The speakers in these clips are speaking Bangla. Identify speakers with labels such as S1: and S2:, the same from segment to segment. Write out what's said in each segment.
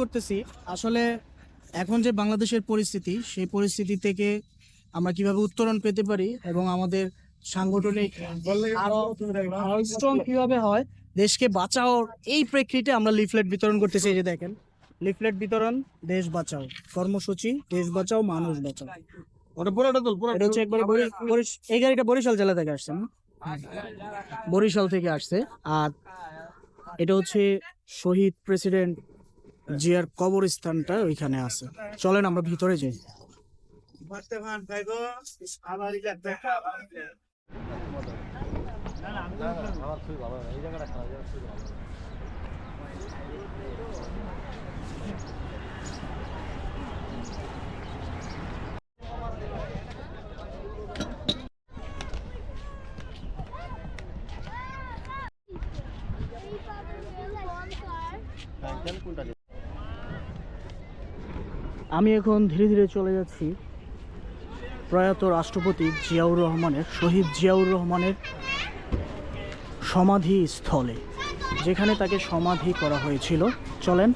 S1: করতেছি। আসলে এখন যে বাংলাদেশের পরিস্থিতি সেই পরিস্থিতি থেকে আমরা কীভাবে উত্তরণ পেতে পারি এবং আমাদের সাংগঠনিক আরও স্ট্রং কীভাবে হয় দেশকে বাঁচাও এই প্রেক্ষিতে আমরা লিফলেট বিতরণ করতেছি এই যে দেখেন। লিফলেট বিতরণ দেশ বাঁচাও কর্মসূচি দেশ বাঁচাও মানুষ বাঁচাও। এটা হচ্ছে একবারে এই গাড়িটা বরিশাল জেলা থেকে আসছে না? বরিশাল থেকে আসছে। আর এটা হচ্ছে শহীদ প্রেসিডেন্ট জিয়ার কবরস্থানটা ওইখানে আছে। চলেন আমরা ভিতরে যাই। আমি এখন ধীরে ধীরে চলে যাচ্ছি প্রয়াত রাষ্ট্রপতি জিয়াউর রহমানের, শহীদ জিয়াউর রহমানের সমাধি স্থলে, যেখানে তাকে সমাধি করা হয়েছিল। চলেন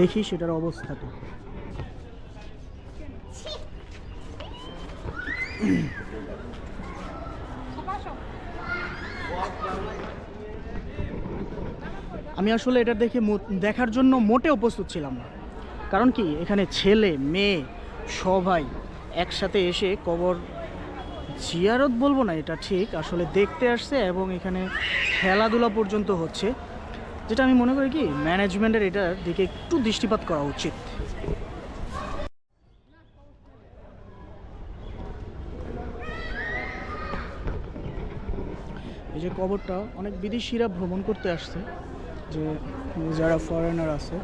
S1: দেখি সেটার অবস্থাটা আমি আসলে এটা দেখে দেখার জন্য মোটে উপস্থিত ছিলাম না। কারণ কি? এখানে ছেলে, মেয়ে, সবাই একসাথে এসে কবর জিয়ারত বলব না, এটা ঠিক, আসলে দেখতে আসছে এবং এখানে খেলাধুলা পর্যন্ত হচ্ছে। যেটা আমি মনে করি কি ম্যানেজমেন্টের এটার দিকে একটু দৃষ্টিপাত করা উচিত। এই যে কবরটা, অনেক বিদেশিরা ভ্রমণ করতে আসছে, যে যারা ফরেনার আছে।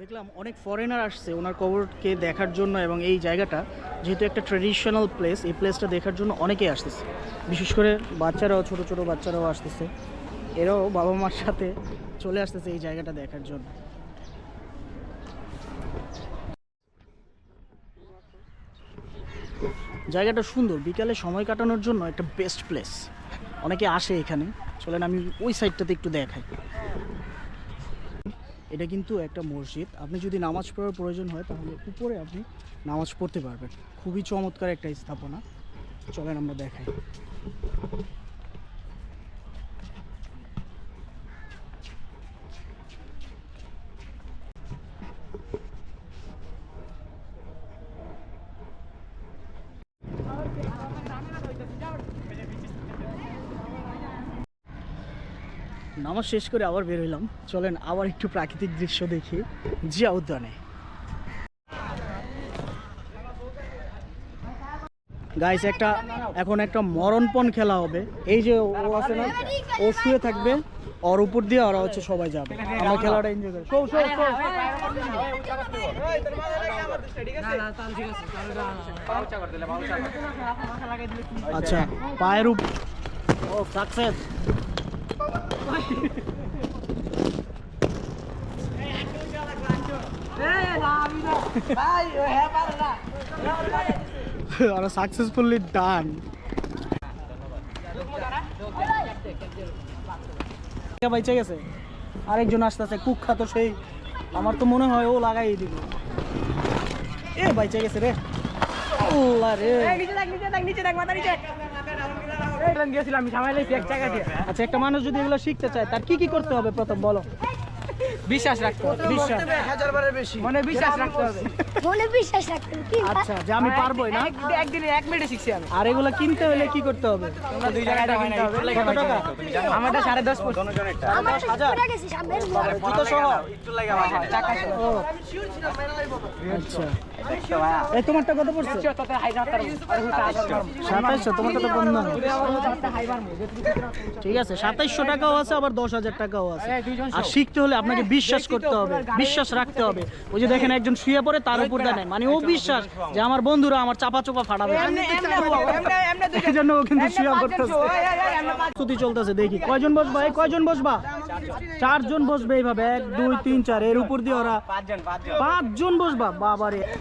S1: দেখলাম অনেক ফরেনার আসছে, ওনার কবরকে দেখার জন্য এবং এই জায়গাটা যেহেতু একটা ট্রেডিশনাল প্লেস এই প্লেসটা দেখার জন্য অনেকেই আসতেছে। বিশেষ করে বাচ্চারাও, ছোট ছোট বাচ্চারাও আসতেছে। এরাও বাবা মার সাথে চলে আসতেছে এই জায়গাটা দেখার জন্য। জায়গাটা সুন্দর, বিকালে সময় কাটানোর জন্য একটা বেস্ট প্লেস অনেকে আসে এখানে, চলেন আমি ওই সাইডটাতে একটু দেখাই। এটা কিন্তু একটা মসজিদ, আপনি যদি নামাজ পড়ার প্রয়োজন হয়, তাহলে উপরে আপনি নামাজ পড়তে পারবেন। খুবই চমৎকার একটা স্থাপনা। চলেন আমরা দেখাই। নামাজ শেষ করে আবার বের হইলাম। চলেন আবার একটু প্রাকৃতিক দৃশ্য দেখি জিয়া উদ্যানে। গাইস একটা এখন একটা মরণপণ খেলা হবে। এই যে ও আছে না ও শুয়ে থাকবে ওর উপর দিয়ে ওরা হচ্ছে সবাই যাবে। আমরা খেলাটা এনজয় করি। Show, show, show. আচ্ছা পায়ের উপ ও সাকসেস ওরা সাকসেসফুলি ডান বাইচে গেছে? আরেকজন আসতেছে কুখ্যাত সেই। আমার তো মনে হয় ও লাগাই দিবে। এ বাইচে গেছে রে। আল্লাহ রে। আচ্ছা একটা মানুষ যদি এগুলো শিখতে চায় তার কি কি করতে হবে প্রথম বলো?
S2: বিশ্বাস রাখতে হবে
S1: বিশ্বাস।
S2: মানে বিশ্বাস রাখতে হবে।
S3: মনে বিশ্বাস রাখতে হবে।
S1: আচ্ছা যে আমি পারবোই না।
S2: এক- একদিনে এক মিনিটে শিখছি আমি।
S1: আর এগুলো কিনতে হলে কি করতে হবে?
S2: দুই জায়গায় কিনতে হবে।
S1: কত টাকা?
S2: আমারটা সাড়ে দশ ফুট
S3: আমার তো ঘুরে গেছে সামনের ঘর।
S1: জুতো সহ?
S2: টাকা
S1: ও। আচ্ছা। এই তোমারটা কত পড়ছে?
S2: তাতে হাই না তার
S1: সাতাইশশো তোমারটা তো কম না ঠিক আছে সাতাইশশো টাকাও আছে আবার দশ হাজার টাকাও আছে। আর শিখতে হলে আপনাকে বিশ্বাস করতে হবে বিশ্বাস রাখতে হবে। ওই যে দেখেন একজন শুয়ে পড়ে তার উপর দেয় মানে ও বিশ্বাস যে আমার বন্ধুরা আমার চাপা চোপা ফাটাবে
S2: এমনে
S1: এই জন্য ও কিন্তু শুয়ে
S2: পাঁচ-
S1: প্রস্তুতি চলতেছে দেখি। কয়জন বসবা? এই কয়জন বসবা? চারজন বসবে এইভাবে। এক দুই তিন চার এর উপর দিয়ে ওরা
S2: পাঁচজন পাঁচজন।
S1: পাঁচজন বসবা? বাবারে।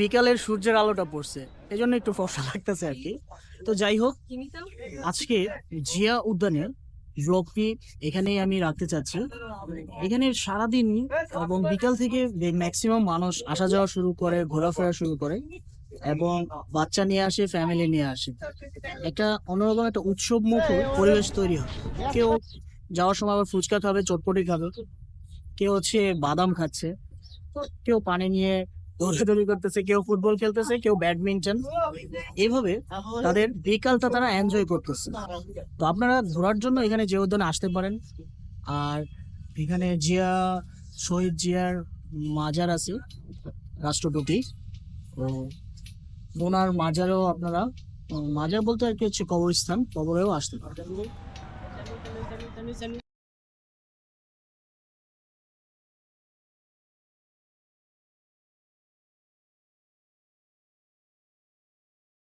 S1: বিকালের সূর্যের আলোটা পড়ছে। এই জন্য একটু ফসা লাগতেছে আর কি। তো যাই হোক, আজকে জিয়া উদ্যানের ব্লগটি এখানেই আমি রাখতে চাচ্ছি। এখানে সারাদিন এবং বিকাল থেকে ম্যাক্সিমাম মানুষ আসা যাওয়া শুরু করে, ঘোরাফেরা শুরু করে এবং বাচ্চা নিয়ে আসে ফ্যামিলি নিয়ে আসে। একটা অন্যরকম একটা উৎসব মুখর পরিবেশ তৈরি হয়। কেউ যাওয়ার সময় আবার ফুচকা খাবে, চটপটি খাবে, কেউ হচ্ছে বাদাম খাচ্ছে, কেউ পানি নিয়ে দৌড়াদৌড়ি করতেছে, কেউ ফুটবল খেলতেছে, কেউ ব্যাডমিন্টন। এইভাবে তাদের বিকালটা তারা এনজয় করতেছে। তো আপনারা ঘোরার জন্য এখানে যে উদ্যানে আসতে পারেন। আর এখানে জিয়া, শহীদ জিয়ার মাজার আছে, রাষ্ট্রপতি। তো ওনার মাজারও আপনারা, মাজার বলতে আর কি হচ্ছে কবরস্থান, কবরেও আসতে পারেন